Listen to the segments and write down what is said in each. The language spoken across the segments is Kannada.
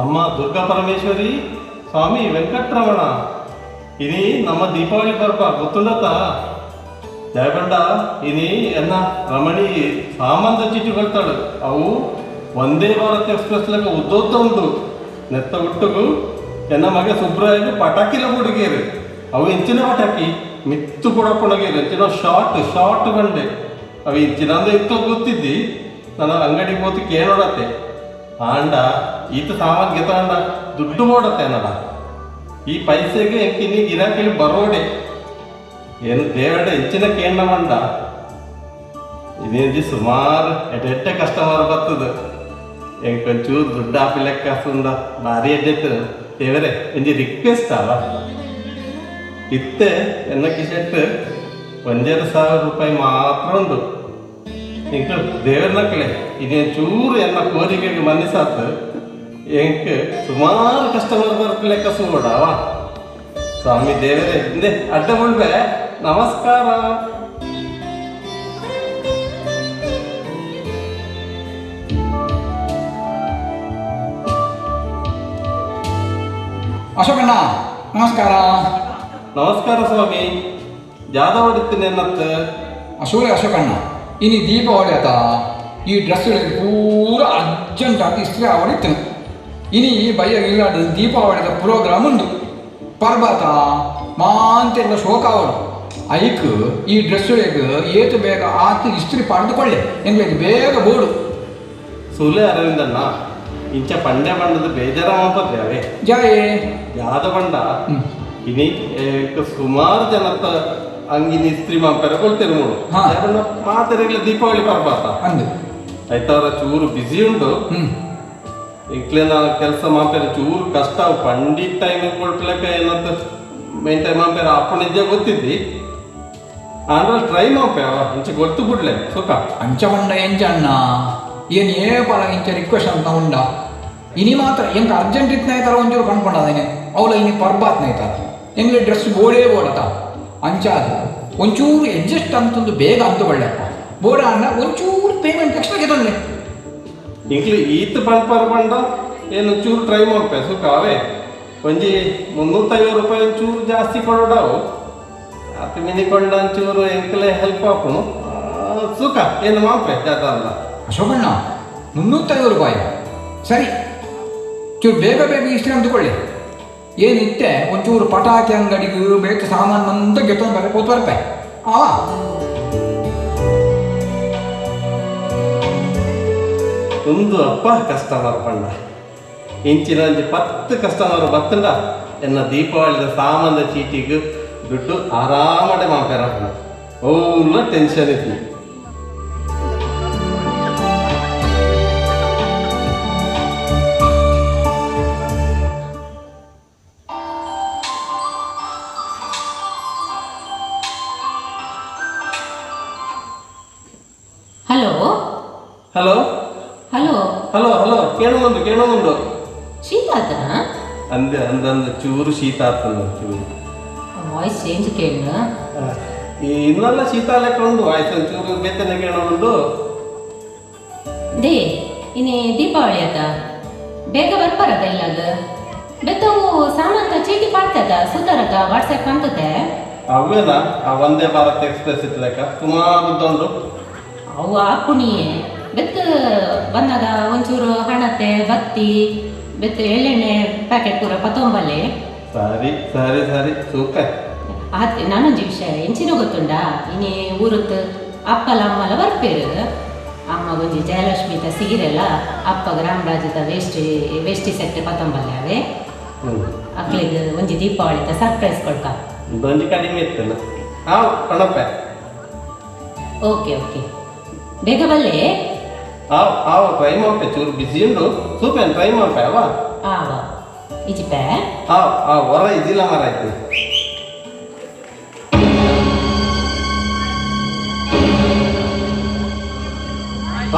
ಅಮ್ಮ ದುರ್ಗಾ ಪರಮೇಶ್ವರಿ ಸ್ವಾಮಿ ವೆಂಕಟರಮಣ. ಇನಿ ನಮ್ಮ ದೀಪಾವಳಿ ಪರ್ವ ಗೊತ್ತುಂಡತ ಜಯಬಂಡ ಇನಿ ಎನ್ನ ರಮಣಿ ಸಾಮಾನ್ಯ ಚೀಟಿ ಬರ್ತಾಳು. ಅವು ಒಂದೇ ಭಾರತ್ ಎಕ್ಸ್ಪ್ರೆಸ್ ಲಗ ಉದ್ದೋತ ಉಂಟು. ನೆತ್ತ ಹುಟ್ಟುಗು ಎನ್ನ ಮಗೆ ಸುಬ್ರಾಯ ಪಟಾಕಿಲ ಹುಡುಗಿಯರು ಅವು ಇಂಚಿನ ಪಟಾಕಿ, ಮಿತ್ತು ಕೂಡ ಕೊಡಗೇರು ಇಂಚಿನ ಶಾರ್ಟ್ ಶಾರ್ಟ್ ಬಂಡೆ ಅವು ಇಂಚಿನ ಅಂದ್ರೆ ಇತ್ತು ಗೊತ್ತಿದ್ದಿ? ನನ್ನ ಅಂಗಡಿಗೆ ಹೋಗಿ ಕೇಳೋಡತ್ತೆ ಆಂಡ, ಈತ ಸಾಮಾನ್ ಗೆತಾಂಡ ದುಡ್ಡು ಮಾಡತ್ತೆ ಅನ್ನಡ ಈ ಪೈಸೆಗೆ ಎಂಕಿನಿ ಗಿರಾಕಿಲಿ ಬರೋಡೆ. ಏನು ದೇವಡ ಹೆಚ್ಚಿನ ಕೇಂದ್ರ ಮಂಡ ಇದೇಂಜಿ ಸುಮಾರು ಎಡ್ಡೆ ಕಸ್ಟಮರ್ ಬರ್ತದ. ಎಂಕ್ ಒಂಚೂರು ದುಡ್ಡು ಹಾಪಿ ಲೆಕ್ಕ ಸುಂದ ಭಾರಿ ಎಡ್ಡೆತ್ತು ದೇವರೇ ಎಂಜಿ ರಿಕ್ವೆಸ್ಟ್ ಅಲ್ಲ ಇತ್ತೆ ಎನ್ನ ಕಿಶೆಟ್ ಒಂದೆರಡು ಸಾವಿರ ರೂಪಾಯಿ ಮಾತ್ರ ಉಂಟು. ಇಂಕ ದೇವರ ನಕ್ಲೆ ಇದೇನು ಚೂರು ಎಲ್ಲ ಕೋರಿಕೆಗೆ ಮನ್ನಿಸಾತು ಎಂಕ್ ಸುಮಾರು ಕಸ್ಟಮರ್ ಬರ್ಕ ಕಸು ಸ್ವಾಮಿ ದೇವರೇ ಹಿಂದೆ ಅಡ್ಡ ಬಿಡ್ಬೆ ನಮಸ್ಕಾರ. ಅಶೋಕಣ್ಣ ನಮಸ್ಕಾರ. ನಮಸ್ಕಾರ ಸ್ವಾಮಿ ಜಾದವ್ ಹೊಡಿತೀನಿ ಅನ್ನತ್ತ ಅಶೋಕ ಅಶೋಕಣ್ಣ. ಇನ್ನು ದೀಪಾವಳಿ ಆತ ಈ ಡ್ರೆಸ್ ಪೂರ ಅರ್ಜೆಂಟ್ ಆಗಿ ಇಸ್ತ್ರಿ ಆವಡಿತ್ತು ಇನಿ ಬಯ್ಯ ಇಲ್ಲಾದ ದೀಪಾವಳಿದ ಪ್ರೋಗ್ರಾಮ್ ಉಂಡು ಪರ್ಬಾತ ಮಾಂತೆಲ್ಲ ಶೋಕ ಅವರು ಐಕ್ ಈ ಡ್ರೆಸ್ ಏತು ಬೇಗ ಆತು ಇಸ್ತ್ರಿ ಪಡೆದುಕೊಳ್ಳೆ. ಎಂಗ್ಲೇಜ್ ಬೇಗ ಬೋಡು. ಸುಲೆ ಅರವಿಂದಣ್ಣ ಇಂಚ ಪಂಡೆ ಬಣ್ಣದ ಬೇಜಾರ ಮಾಪತ್ರೆ ಅವೇ. ಜಾಯೇ. ಯಾದ ಹ್ಮ್. ಇನಿ ಸುಮಾರು ಜನತ್ತ ಅಂಗಿನ ಸ್ತ್ರೀ ಮಾಂಪರ ಕೊಳ್ತೇನೆ ನೋಡು ಹಾ. ಇಲ್ಲ ಮಾತೆರೆಗ್ಲ ದೀಪಾವಳಿ ಪರ್ಬಾತ ಅಂದು ಆಯ್ತವ್ರ ಚೂರು ಬಿಸಿ ಉಂಟು ಹ್ಮ್. ನಾನು ಕೆಲಸ ಮಾಪೇರ ಚೂರು ಕಷ್ಟ. ಪಂಡಿ ಟೈಮ್ ಕೊಡ್ಲಕ್ಕ ಏನಂತ ಮೇಂಟೈನ್ ಮಾಪೇರ ಅಪ್ಪನಿದ್ದೆ ಗೊತ್ತಿದ್ದಿ? ಅಂದ್ರೆ ಟ್ರೈ ಮಾಪೆ ಅವ. ಇಂಚೆ ಗೊತ್ತು ಬಿಡ್ಲೆ. ಸುಖ. ಅಂಚ ಉಂಡ ಎಂಚ ಅಣ್ಣ? ಏನು ಏ ಪಲ ಇಂಚ ರಿಕ್ವೆಸ್ಟ್ ಅಂತ ಉಂಡ ಇನಿ ಮಾತ್ರ ಎಂಕ ಅರ್ಜೆಂಟ್ ಇತ್ನಾಯ್ತಾರ ಒಂಚೂರು ಕಣ್ಕೊಂಡದೇನೆ. ಅವಳ ಇನಿ ನೈತಾರ ಎಂಗ್ಲೆ ಡ್ರೆಸ್ ಬೋಡೇ ಬೋಡತ ಅಂಚಾದ ಒಂಚೂರು ಅಡ್ಜಸ್ಟ್ ಅಂತಂದು ಬೇಗ ಅಂದುಕೊಳ್ಳಪ್ಪ ಬೋಡ ಅಣ್ಣ ಒಂಚೂರು ಪೇಮೆಂಟ್ ತಕ್ಷಣ ಗೆದೊಳ್ಳೆ ಇಂಕ್ಲಿ ಈತ ಪಂಪರ್ ಬಂಡ ಏನು ಚೂರು ಟ್ರೈ ಮಾಪೆ ಸುಖ ಅವೇ ಒಂಜಿ ಮುನ್ನೂತ್ತೈವತ್ತು ರೂಪಾಯಿ ಒಂಚೂರು ಜಾಸ್ತಿ ಕೊಡೋಡವು. ಅತಿ ಮಿನಿ ಕೊಂಡ ಒಂಚೂರು ಎಂಕ್ಲೆ ಹೆಲ್ಪ್ ಆ, ಸುಖ ಏನು ಮಾಪೆ ಜಾತಲ್ಲ ಅಶೋಕಣ್ಣ ಮುನ್ನೂತ್ತೈವತ್ತು ರೂಪಾಯಿ. ಸರಿ ಚೂರು ಬೇಗ ಬೇಗ ಇಷ್ಟೇ ಅಂದುಕೊಳ್ಳಿ. ಏನಿತ್ತೆ? ಒಂಚೂರು ಪಟಾಕಿ ಅಂಗಡಿಗೂ ಬೇಕು, ಸಾಮಾನು ಅಂತ ಗೆತ್ತೊಂದು ಬರ ಕೂತ್ ಬರ್ತೆ ಆ ಒಂದು ಅಪ್ಪ ಕಸ್ಟಮರ್ ಪಂಡ ಇಂಚಿನ ಒಂಜಿ ಪತ್ತು ಕಸ್ಟಮರ್ ಬತ್ತಂಡ. ಎನ್ನ ದೀಪಾವಳಿದ ಸಾಮಾನ್ಯ ಚೀಟಿಗೂ ದುಡ್ಡು ಆರಾಮಡೆ ಮಾಪೇರ ಓಲ್ಲ ಟೆನ್ಷನ್ ಇತ್ತು hello hello hello hello hello ಕೇಳೋದುಂಟು ಕೇಳೋದುಂಟು ಶೀತಾತನ? ಅಂದೆ ಅಂದಂದ ಚೂರು ಶೀತ ಆಗ್ತದೆ ಚೂರು ವಾಯ್ಸ್ ಚೇಂಜ್ ಕೇಳ ಈ ಇನ್ನೆಲ್ಲ ಶೀತ ಲೆಕ್ಕ ಉಂಟು ಆಯ್ತು ಚೂರು ಬೇತನೆ ಕೇಳೋದುಂಟು ದೇ ಇನ್ನೇ ದೀಪಾವಳಿ ಆತ ಬೇಗ ಬರ್ಬಾರದ ಇಲ್ಲಾಗ ಬೆತ್ತವು ಸಾಮಂತ ಚೀಟಿ ಪಾಡ್ತದ ಸುತಾರದ ವಾಟ್ಸಪ್ ಅಂತದೆ ಅವೇನ ಆ ಒಂದೇ ಭಾರತ್ ಎಕ್ಸ್ಪ್ರೆಸ್ ಇತ್ತು ಲೆಕ್ಕ. ಸುಮಾರು ಉಂಟು ಅವು ಹಾಕುಣಿಯೇ ಬೆತ್ತ ಬಂದಾಗ ಒಂಚೂರು ಹಣತೆ ಬತ್ತಿ ಬೆತ್ತ ಎಳ್ಳೆಣ್ಣೆ ಪ್ಯಾಕೆಟ್ ಪೂರ ಪತೊಂಬಲೆ ಸರಿ ಸರಿ ಸರಿ. ಸೂಪರ್ ಆದ್ರೆ ನಾನೊಂದು ವಿಷಯ ಎಂಚಿನ ಗೊತ್ತುಂಡ? ಇನ್ನೇ ಊರತ್ತು. ಅಪ್ಪಲ ಅಮ್ಮಲ ಬರ್ಪೇರು. ಅಮ್ಮ ಒಂಜಿ ಜಯಲಕ್ಷ್ಮಿತ ಸೀರೆಲ್ಲ ಅಪ್ಪ ಗ್ರಾಮರಾಜದ ವೇಷ್ಟಿ ವೇಷ್ಟಿ ಸೆಟ್ ಪತೊಂಬಲೆ ಅವೇ? ಅಕ್ಲಿಗೆ ಒಂಜಿ ದೀಪಾವಳಿತ ಸರ್ಪ್ರೈಸ್ ಕೊಡ್ಕ. ಬಂದು ಕಡಿಮೆ ಇತ್ತಲ್ಲ. ಕಣಪ್ಪ. Okay okay. ಬೇಗ ಬಲ್ಲೆ ಆವ್ ಆವ್ ಟ್ರೈ ಮಾಡ್ಪೆ ಚೂರು ಬಿಸಿ ಉಂಟು ಸೂಪರ್ ಟ್ರೈ ಮಾಡ್ಪೆ ಅವ ಆವ. ಇಜಿಪೆ ಆವ್ ಆವ್ ಹೊರ ಇದಿಲ್ಲ ಮರ ಆಯ್ತು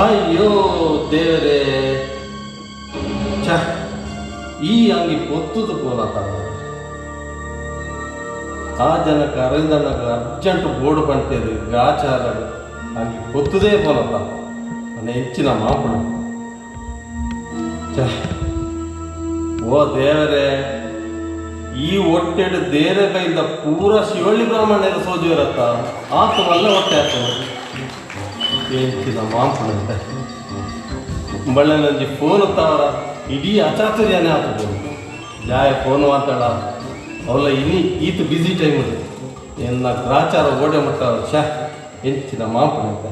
ಅಯ್ಯೋ ದೇವರೇ. ಛ ಈ ಅಂಗಿ ಪೊತ್ತದು ಪೋಲತ್ತ ಆ ಜನಕ ಅರವಿಂದಣ್ಣಗ ಅರ್ಜೆಂಟ್ ಬೋರ್ಡ್ ಬಂತೇರಿ ಗಾಚಾರ. ಅಂಗಿ ಗೊತ್ತದೇ ಬರಲ್ಲ. ನನ್ನ ಹೆಚ್ಚಿನ ಮಾಪಣ ಓ ದೇವರೇ, ಈ ಹೊಟ್ಟೆಡು ದೇರೆ ಕೈಯಿಂದ ಪೂರ ಶಿವಳ್ಳಿ ಬ್ರಾಹ್ಮಣರ ಸೋಜು ಇರತ್ತ. ಆತವಲ್ಲ ಹೊಟ್ಟೆ ಆಗ್ತದೆ ಹೆಚ್ಚಿನ ಮಾಪಣ ಅಂತ. ಬಳ್ಳೆ ನಂಜಿ ಫೋನ್ ತಾರ ಇಡೀ ಅಚಾತುರ್ಯನೇ ಆಗ್ತದೆ. ಜಾಯ ಫೋನ್ ಮಾತಾಡ. ಅವಲ್ಲ ಇನಿ ಈತ ಬ್ಯುಸಿ ಟೈಮ್ ಎನ್ನ ಗ್ರಾಚಾರ ಓಡೆ ಮಟ್ಟ ಶಾ ಎಂಚಿನ ಮಾಂಪಣಂತೆ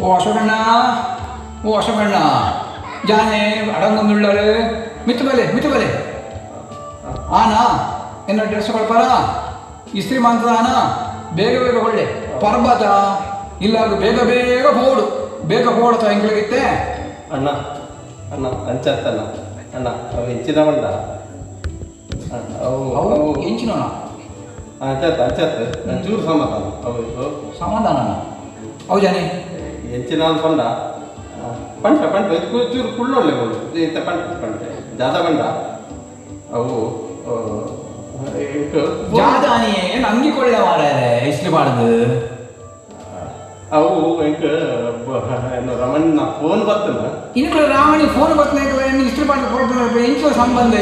ಓ ಅಶೋಕಣ್ಣ ಜಾನೆ ಅಡಂಗೊಂದುಳ್ಳರು ಮಿತ್ತು ಬಲೆ ಮಿತ್ತು ಬಲೆ ಆನಾ ಎನ್ನ ಡ್ರೆಸ್ ಕೊಡ್ಪಾರ ಇಸ್ತ್ರಿ ಆನ ಬೇಗ ಬೇಗ ಒಳ್ಳೆ ಪರ್ಬತ ಇಲ್ಲ ಅದು ಬೇಗ ಬೇಗ ಹೋಡು ಬೇಗ ಹೋಡ್ತಾ ಹೆಂಗ್ಲಾಗಿತ್ತೆ ಅಣ್ಣ ಅಣ್ಣ ಅಂಚತ್ತಣ್ಣ ಅಣ್ಣ ಅವು ಹೆಚ್ಚಿನ ಮಂಡ ಅವು ಎಂಚಿನೋಣ? ಅಂಚತ್ತ ಅಂಚತ್ತ ಚೂರು ಸಮಾಧಾನ. ಹೌದು ಇದು ಸಮಾಧಾನ ಅವು ಜಾನೆ. ಹೆಚ್ಚಿನ ಪಂಡ. ಪಂಟ ಪಂಟ ಚೂರು ಕುಳ್ಳೊಳ್ಳೆ ಇಂಥ ಪಂಟ ಪಂಟೆ ಜಾದ ಬಂಡ ಅವು ಆ, ಇದು ಜಾದಾನಿ ಏನು ಅಂಗಿ ಕೊಳ್ಳೆ ಮಾರ್ಯಾರೆ ಇಸ್ತ್ರಿ ಮಾಡುದು ಅವು ಫೋನ್ ಬರ್ತನ ಇನ್ನು ರಾಮಣಿ ಫೋನ್ ಕೊಡ್ತಾರೆ ಇಂಚು ಸಂಬಂಧ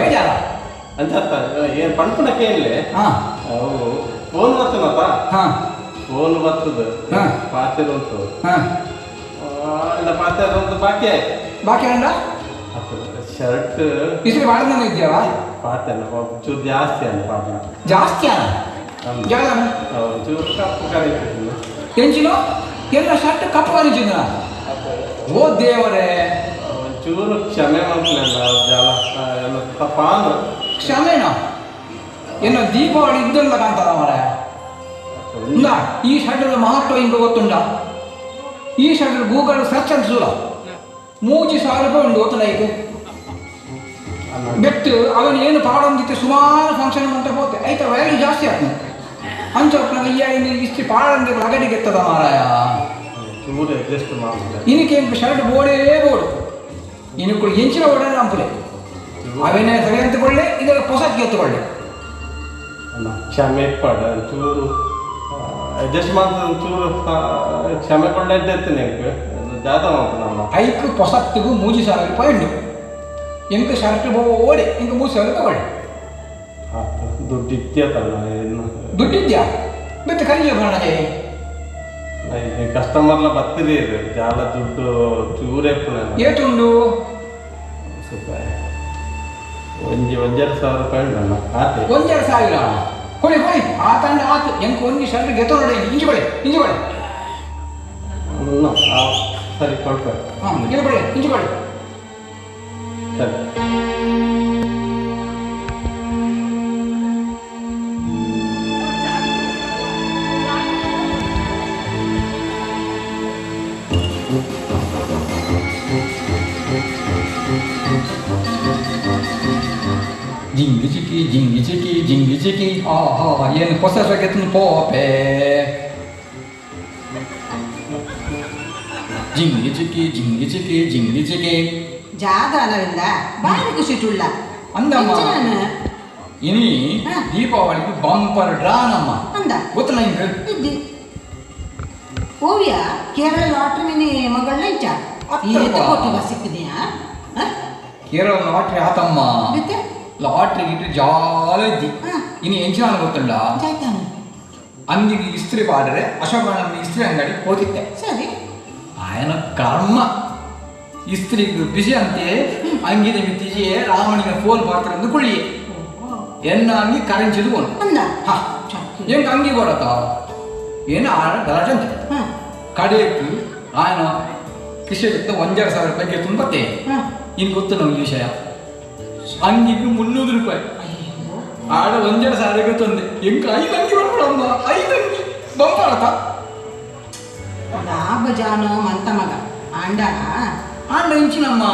ಬೇಜಾರ? ಏನು ಕೇಳಿ ಹಾ. ಅವು ಫೋನ್ ಬರ್ತನಪ್ಪ ಫೋನ್ ಬರ್ತದ. ಹಾ. ಪಾತ್ರೆ ಉಂಟು ಹಾ. ಇಲ್ಲ ಪಾತ್ರೆ ಒಂದು ಬಾಕಿ ಆಯ್ತು. ಬಾಕಿ ಅಂಡ ಶರ್ಟ್ ಇಷ್ಟು ಪಾತ್ರೆ ಚೂರು ಜಾಸ್ತಿ ಅಲ್ಲ ಪಾತ್ರ ಜಾಸ್ತಿ ಅಲ್ಲ ಹೌದು. ಜಾಗ ಚೂರು ಕಪ್ಪು ಕರೀತಿದ್ರು ಎಂಚಿನು ಎಲ್ಲ ಶರ್ಟ್ ಕಪ್ಪು ಅನಿಚಿನ ಓ ದೇವರೇ. ಒಂಚೂರು ಕ್ಷಮೆ ಕ್ಷಮೆನ? ಏನೋ ದೀಪಾವಳಿ ಇದ್ದಲ್ಲ ಕಾಣ್ತದ ಮರ ಇಲ್ಲ ಈ ಶರ್ಟ್ ಮಹತ್ವ ಹಿಂಗೆ ಗೊತ್ತುಂಡ ಈ ಶರ್ಟ್ ಗೂಗಲ್ ಸರ್ಚ್ ಅನ್ಸೂಲ ಮೂಜಿ ಸಾವಿರ ರೂಪಾಯಿ ಉಂಡು ಗೊತ್ತಲ್ಲ ಈಗ? ಬೆಟ್ಟು ಅವನು ಏನು ಪಾಡೊಂದಿತ್ತು ಸುಮಾರು ಫಂಕ್ಷನ್ ಅಂತ ಹೋಗ್ತೆ ಆಯ್ತಾ ವ್ಯಾಲ್ಯೂ ಜಾಸ್ತಿ ಆಗ್ತದೆ. ಇನ್ನು ಇಷ್ಟು ಪಾಡಂದ್ರೆ ಲಗಡಿಗೆ ಗೆತ್ತದ ಮಾರಾಯ. ಇನಕ್ಕೆ ಶರ್ಟ್ ಬೋಡೇ ಬೋಡು ಇನ್ನು ಎಂಚಿನ ಓಡ ನಂಪುಲೆ ಅವೇನೇ ಸರಿ ಅಂತಕೊಳ್ಳೆ ಇದರ ಹೊಸಕ್ಕೆ ಎತ್ತುಕೊಳ್ಳೆ ಕ್ಷಮೆ ಪಡ ಚೂರು ಅಡ್ಜಸ್ಟ್ ಚೂರು ಕ್ಷಮೆ ಜಾತ ಮಾಡ್ತಾನಲ್ಲ ಐಕ್ ಪೊಸತ್ತಿಗೂ ಮೂಜಿ ಸಾವಿರ ರೂಪಾಯಿ ಇಂಕ ಎಂಕ ಶರ್ಟ್ ಓಡಿ ಇಂಕ ಮೂಜಿ ಸಾವಿರ ತಗೊಳ್ಳಿ. ದುಡ್ಡು ಏನು? ದುಡ್ಡಿದ್ಯಾ? ಮತ್ತೆ ಕರಿಯ ಬಣ್ಣಜೆ ಕಸ್ಟಮರ್ಲ ಬತ್ತಿರಿ ಜಾಲ ದುಡ್ಡು ಚೂರೇ ಏಟುಂಡು ಒಂಜಿ ಒಂಜೆರಡು ಸಾವಿರ ರೂಪಾಯಿ ಉಂಟಲ್ಲ ಆತೆ. ಒಂದೆರಡು ಸಾವಿರ? ಕೊಡಿ ಕೊಡಿ. ಆ ತಂಡ ಆತು. ಎಂಕ ಒಂದು ಶರ್ಟ್ ಗೆತ್ತ ನೋಡಿ ಇಂಜಿ ಕೊಡಿ ಇಂಜಿ ಕೊಡಿ. ಸರಿ ಕೊಡ್ಬೇಕು ಹಾಂ ಇಂಜಿ ಕೊಡಿ ಇಂಜಿ ಕೊಡಿ. ಸರಿ. ಜಿಂಗಿ ಜಿಂಗಿಜಿಕಿ ಜಿಂಗಿ ಚಿಕ್ಕಿ ಜಿಂಗಿ ಚಿಕ್ಕಿ ಆ ಹಾ ಏನು ಹೊಸ ಗೆತ್ತನ ಪೋಪೆ. ಜಿಂಗಿ ಜಿಂಗಿಜಿಕಿ ಜಿಂಗಿ ಜಾದಾನವಿಂದ ಬಾರಿ ಖುಷಿ ಟುಳ್ಳ. ದೀಪಾವಳಿಗೆ ಬಂಪರ್ ಡ್ರಾನಮ್ಮ. ಅಂದ. ಗೊತ್ತಲ್ಲ ಹಿಂಗೆ ಇದ್ದಿ. ಓವಿಯ ಕೇರಳ ಲಾಟ್ರಿ ಮಿನಿ ಮಗಳ ಇಂಚ ಸಿಕ್ಕಿದೆಯಾ? ಕೇರಳ ಲಾಟ್ರಿ ಆತಮ್ಮ. ಮತ್ತೆ ಲಾಟ್ರಿ ಗಿಟ್ರಿ ಜಾಲ ಇದ್ದಿ ಹಾ. ಇನ್ನು ಎಂಚಿನ ಗೊತ್ತುಂಡ ಜಾಯ್ತಾನ ಅಂಗಿಗೆ ಇಸ್ತ್ರಿ ಪಾಡ್ರೆ ಅಶೋಕಣ್ಣ ಇಸ್ತ್ರಿ ಅಂಗಡಿ ಹೋಗಿದ್ದೆ ಸರಿ ఆయన కర్మ ಇಸ್ತ್ರಿಗೆ ಬಿಸಿ ಅಂತೆ ಅಂಗಿನ ಮಿತ್ತಿಜಿ ರಾವಣಿಗೆ ಫೋನ್ ಪಾತ್ರ ಕುಳ್ಳಿ ಎನ್ನ ಅಂಗಿ ಕರೆಂಚಿದು ಕೊಂಡು ಅಂದ ಹಾ ಚಕ್ಕಿ. ಹೆಂಗ ಅಂಗಿ ಕೊಡತ ಏನು ಆಡ ಗಲಾಟೆ ಅಂತೆ ಹ, ಕಡೆಯಕ್ಕೆ ఆయన ಕಿಶೆಗಿತ್ತ ಒಂದೆರಡು ಸಾವಿರ ರೂಪಾಯಿ ಗೆತ್ತು ಬತ್ತೆ ಹ. ಇನ್ನು ಗೊತ್ತು ನಮ್ಗೆ ವಿಷಯ ಅಂಗಿಗೆ ಮುನ್ನೂರು ರೂಪಾಯಿ. ಆಡ ಒಂದೆರಡು ಸಾರಿಗೆ ತಂದೆ ಹೆಂಗ ಐದು ಅಂಗಿ ಬರ್ಬಿಡಮ್ಮ ಐದು ಅಂಗಿ. ಬಂಪಾಡತ ಲಾಭ ಜಾನೋ ಮಂತ ಮಗ. ಅಂಡ ಆಂಡ ಇಂಚಿನಮ್ಮ.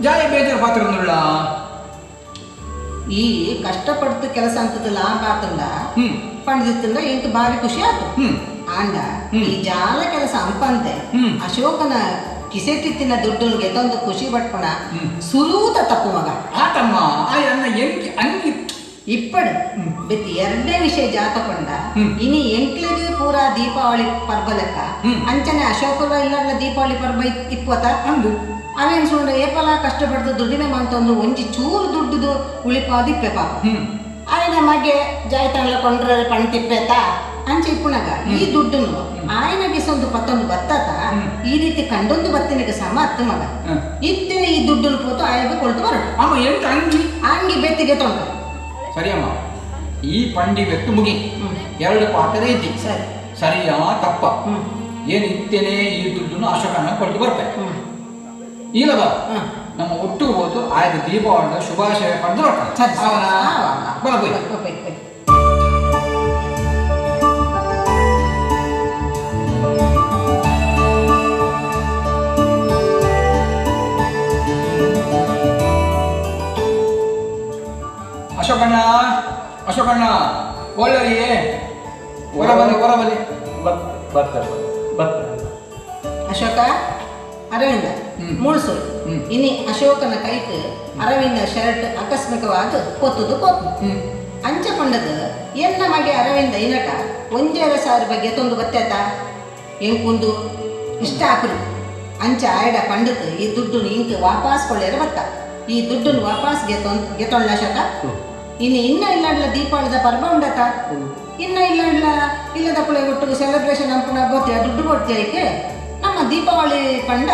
ಜಾಯ ಬೇಜಾರು ಪಾತ್ರ ಈ ಕಷ್ಟಪಡ್ತು ಕೆಲಸ ಅಂತದ ಲಾಭ ಆತಲ್ಲ ಹ್ಮ್. ಎಂಟು ಭಾರಿ ಬಾರಿ ಖುಷಿ ಆತು. ಹ್ಮ್. ಆಂಡ. ಈ ಜಾಲ ಕೆಲಸ ಅಂಪಂತೆ ಹ್ಮ್. ಕಿಸೆಟ್ಟಿ ತಿನ್ನ ದುಡ್ಡು ಗೆದ್ದೊಂದು ಖುಷಿ ಪಟ್ಕೊಂಡ ಸುಲೂತ ತಪ್ಪು ಮಗ. ಆತಮ್ಮ ಆಯನ್ನ ಅಂಗಿ. ಇಪ್ಪಡು ಬಿತ್ತಿ ಎರಡನೇ ವಿಷಯ ಜಾತಕೊಂಡ. ಇನಿ ಎಂಟ್ಲಿಗೆ ಪೂರ ದೀಪಾವಳಿ ಪರ್ಬ ಲೆಕ್ಕ ಅಂಚನೆ ಅಶೋಕರ ಇಲ್ಲ ದೀಪಾವಳಿ ಪರ್ಬ ಇಪ್ಪತ್ತ? ಅಂದು. ಅವೇನ್ ಸುಂಡ ಏಪಲ ಕಷ್ಟ ಪಡೆದು ದುಡ್ಡಿನ ಮಂತಂದು ಒಂಜಿ ಚೂರು ದುಡ್ಡುದು ಉಳಿಪಾದಿಪ್ಪೆಪ ಆಯ್ನ ಮಗೆ ಜಾಯ್ತಂಗ್ಲ ಕೊಂಡ್ರೆ ಪಣ್ತಿಪ್ಪೆತಾ ಅಂಚೆ ಇಪ್ಪುಣಗ ಈ ದುಡ್ಡನ್ನು ಆಯನ ಬಿಸೊಂದು ಪತ್ತೊಂದು ಬತ್ತತ ಈ ರೀತಿ ಕಂಡೊಂದು ಬತ್ತಿನಗೆ ಸಮ ಅತ್ತ ಮಗ. ಇತ್ತಿನ ಈ ದುಡ್ಡನ್ನು ಪೋತು ಆಯಾಗ ಕೊಳ್ತು ಬರಡು ಅಮ್ಮ ಎಂತ ಅಂಗಿ? ಅಂಗಿ ಬೆತ್ತಿಗೆ ತೊಂದ ಸರಿ ಅಮ್ಮ. ಈ ಪಂಡಿ ಬೆತ್ತು ಮುಗಿ. ಎರಡು ಪಾತ್ರೆ ಇದ್ದಿ ಸರಿ. ಅಮ್ಮ ತಪ್ಪ. ಏನು ಇತ್ತೇನೆ ಈ ದುಡ್ಡನ್ನು ಅಶೋಕನ ಕೊಟ್ಟು ಬರ್ತಾರೆ ಇಲ್ಲವ ಬಾ ನಮ್ಮ ಒಟ್ಟು ಹೋದು ಆಯ್ತು ದೀಪಾವಳಿ ಶುಭಾಶಯ ಪಡೆದು ಬರ್ತಾರೆ ಅಶೋಕಣ್ಣ ಅಶೋಕಣ್ಣ ಒಳ್ಳೆಯೇ ಹೊರ ಬನ್ನಿ ಹೊರ ಬನ್ನಿ ಬರ್ತಾರೆ. ಬರ್ತೇನೆ ಅಶೋಕ ಅರವಿಂದ ಹ್ಮ್. ಇನಿ ಅಶೋಕನ ಕೈಟ್ ಅರವಿಂದ ಶರ್ಟ್ ಆಕಸ್ಮಿಕವಾದ ಕೊತ್ತುದು ಕೊತ್ತು ಹ್ಮ್. ಅಂಚ ಕೊಂಡದು ಎನ್ನ ಮಗೆ ಅರವಿಂದ ಇನಟ ಒಂಜೇರ ಸಾವಿರ ಬಗ್ಗೆ ತೊಂದು ಗೊತ್ತಾಯ್ತ? ಎಂಕುಂದು ಇಷ್ಟ ಹಾಕುದು ಅಂಚ ಆಯ್ಡ ಪಂಡತ್ ಈ ದುಡ್ಡು ಇಂಕ್ ವಾಪಸ್ ಕೊಳ್ಳೇರ ಬತ್ತ ಈ ದುಡ್ಡನ್ನು ವಾಪಸ್ ಗೆತೊಂದ್ ಗೆತ್ತೊಳ್ಳ ಶಕ ಇನ್ನು ಇನ್ನ ಇಲ್ಲ ದೀಪಾವಳಿದ ಪರ್ಬ ಉಂಡತ ಇನ್ನ ಇಲ್ಲ ಇಲ್ಲದ ಕುಳೆ ಒಟ್ಟು ಸೆಲೆಬ್ರೇಷನ್ ಅಂಪುನ ಗೊತ್ತಿಯ? ದುಡ್ಡು ಕೊಡ್ತೀಯಕ್ಕೆ ನಮ್ಮ ದೀಪಾವಳಿ ಪಂಡ,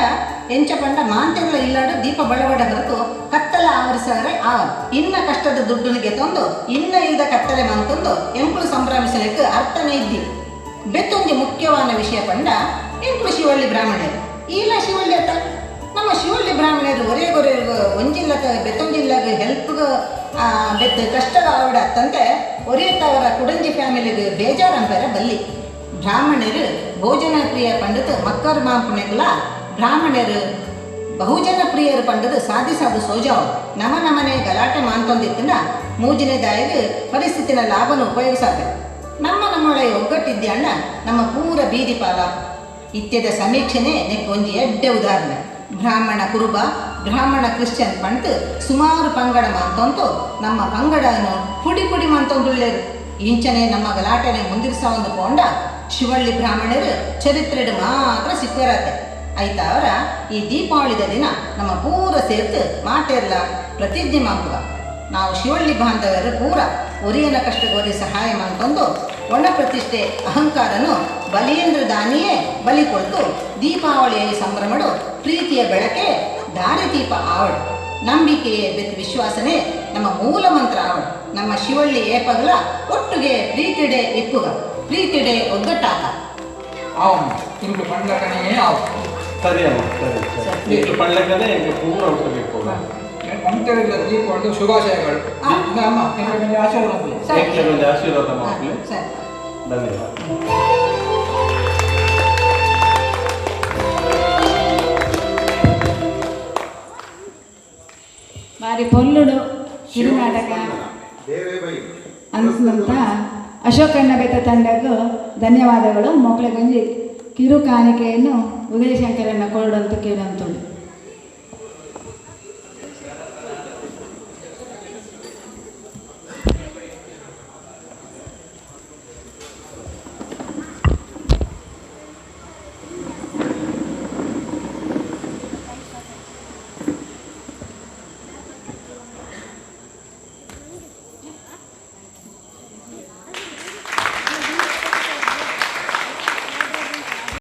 ಎಂಚ ಪಂಡ ಮಾಂತ್ಯಗಳ ಇಲ್ಲಾಡು ದೀಪ ಬಳಬಡ ಹೊರತು ಕತ್ತಲ ಆವರಿಸರೆ ಆ ಇನ್ನ ಕಷ್ಟದ ದುಡ್ಡುನಿಗೆ ತಂದು, ಇನ್ನ ಇಲ್ಲದ ಕತ್ತಲೆ ಮಂತಂದು ಎಂಕುಳು ಸಂಭ್ರಮಿಸಲಿಕ್ಕೆ ಅರ್ಥನೇ ಇದ್ದಿ ಬೆತ್ತೊಂದು ಮುಖ್ಯವಾದ ವಿಷಯ ಪಂಡ ಎಂಕುಳು ಶಿವಳ್ಳಿ ಬ್ರಾಹ್ಮಣರು. ಇಲ್ಲ ಶಿವಳ್ಳಿ ಅತ್ತ? ನಮ್ಮ ಶಿವಳ್ಳಿ ಬ್ರಾಹ್ಮಣರು, ಒರೇ ಗೊರೆ ಒಂಜಿಲ್ಲದ ಬೆತ್ತೊಂಜಿಲ್ಲಾಗ ಹೆಲ್ಪ್ ಬೆತ್ತ ಕಷ್ಟ ಆವಿಡ ತಂದೆ ಒರಿಯತ್ತವರ ಕುಡಂಜಿ ಫ್ಯಾಮಿಲಿಗೆ ಬೇಜಾರಂಬರ ಬಲ್ಲಿ. ಬ್ರಾಹ್ಮಣರು ಭೋಜನ ಪ್ರಿಯ ಪಂಡಿತ ಮಕ್ಕರ್ ಮಾಂಪುಣೆಗಳ ಬ್ರಾಹ್ಮಣರು ಬಹುಜನ ಪ್ರಿಯರು ಪಂಡದು ಸಾಧಿಸಾದು ಸೋಜಾವು. ನಮ ನಮನೆ ಗಲಾಟೆ ಮಾಂತೊಂದಿತ್ತಿನ ಮೂಜಿನ ದಾಯಿಗೆ ಪರಿಸ್ಥಿತಿನ ಲಾಭನ ಉಪಯೋಗಿಸಾತೆ. ನಮ್ಮ ನಮ್ಮೊಳೆ ಒಗ್ಗಟ್ಟಿದ್ಯಣ್ಣ ನಮ್ಮ ಪೂರ ಬೀದಿ ಪಾಲ. ಇತ್ಯದ ಸಮೀಕ್ಷೆನೆ ನೆಕ್ಕೊಂಜಿ ಎಡ್ಡೆ ಉದಾಹರಣೆ. ಬ್ರಾಹ್ಮಣ ಕುರುಬ, ಬ್ರಾಹ್ಮಣ ಕ್ರಿಶ್ಚಿಯನ್ ಪಂಟ್ ಸುಮಾರು ಪಂಗಡ ಮಂತೊಂತು, ನಮ್ಮ ಪಂಗಡನು ಪುಡಿ ಪುಡಿ ಮಂತೊಂದುಳ್ಳೇರು ಇಂಚನೆ ನಮ್ಮ ಗಲಾಟೆನೆ ಮುಂದಿರ್ಸ ಒಂದು ಪೋಂಡ ಶಿವಳ್ಳಿ ಬ್ರಾಹ್ಮಣರು ಚರಿತ್ರೆಡು ಮಾತ್ರ ಸಿಕ್ಕರತ್ತೆ ಆಯ್ತಾ ಅವರ, ಈ ದೀಪಾವಳಿದ ದಿನ ನಮ್ಮ ಪೂರ ಸೇರ್ತು ಮಾತೆಲ್ಲ ಪ್ರತಿಜ್ಞೆ ಮಾಡುವ. ನಾವು ಶಿವಳ್ಳಿ ಬಾಂಧವರು ಪೂರ ಒರಿಯನ ಕಷ್ಟಗೋರಿ ಸಹಾಯ ಮಾಡಿಕೊಂಡು ಒಣ ಪ್ರತಿಷ್ಠೆ ಅಹಂಕಾರನು ಬಲಿಯೇಂದ್ರ ದಾನಿಯೇ ಬಲಿ ಕೊಡ್ತು ದೀಪಾವಳಿಯ ಸಂಭ್ರಮಡು ಪ್ರೀತಿಯ ಬೆಳಕೆ ದಾರಿದೀಪ ಆವಳು ನಂಬಿಕೆಯೇ ಬೆತ್ ವಿಶ್ವಾಸನೆ ನಮ್ಮ ಮೂಲ ಮಂತ್ರ ಆವಳು ನಮ್ಮ ಶಿವಳ್ಳಿ ಏಪಗಲ ಒಟ್ಟಿಗೆ ಪ್ರೀತಿಡೆ ಇಪ್ಪುಗ. ಪ್ರೀತಿಡೆ ಆವು ಸರಿ ಅಮ್ಮ ಸರಿ ಸರಿ. ಇಷ್ಟು ಎಂಗೆ ಪೂರ ಉಂಟಬೇಕು ಅಂತ್ಯದ ದೀಪಾವಳಿದ ಶುಭಾಶಯಗಳು. ನಿಮಗೆ ಆಶೀರ್ವಾದ. ಆಶೀರ್ವಾದ ಸರಿ. ಧನ್ಯವಾದ. ಬಾರಿ ಪೊಲ್ಲುಡು ಕಿರುನಾಟಕ. ಅನಿಸಿದಂಥ ಅಶೋಕಣ್ಣ ಬೆತ್ತ ತಂಡಕ್ಕೂ ಧನ್ಯವಾದಗಳು. ಮಕ್ಕಳಿಗೊಂದು ಕಿರು ಕಾಣಿಕೆಯನ್ನು ಉದಯಶಂಕರನ್ನ ಕೊರಡಂತ ಕೇಳಂತುಂಡು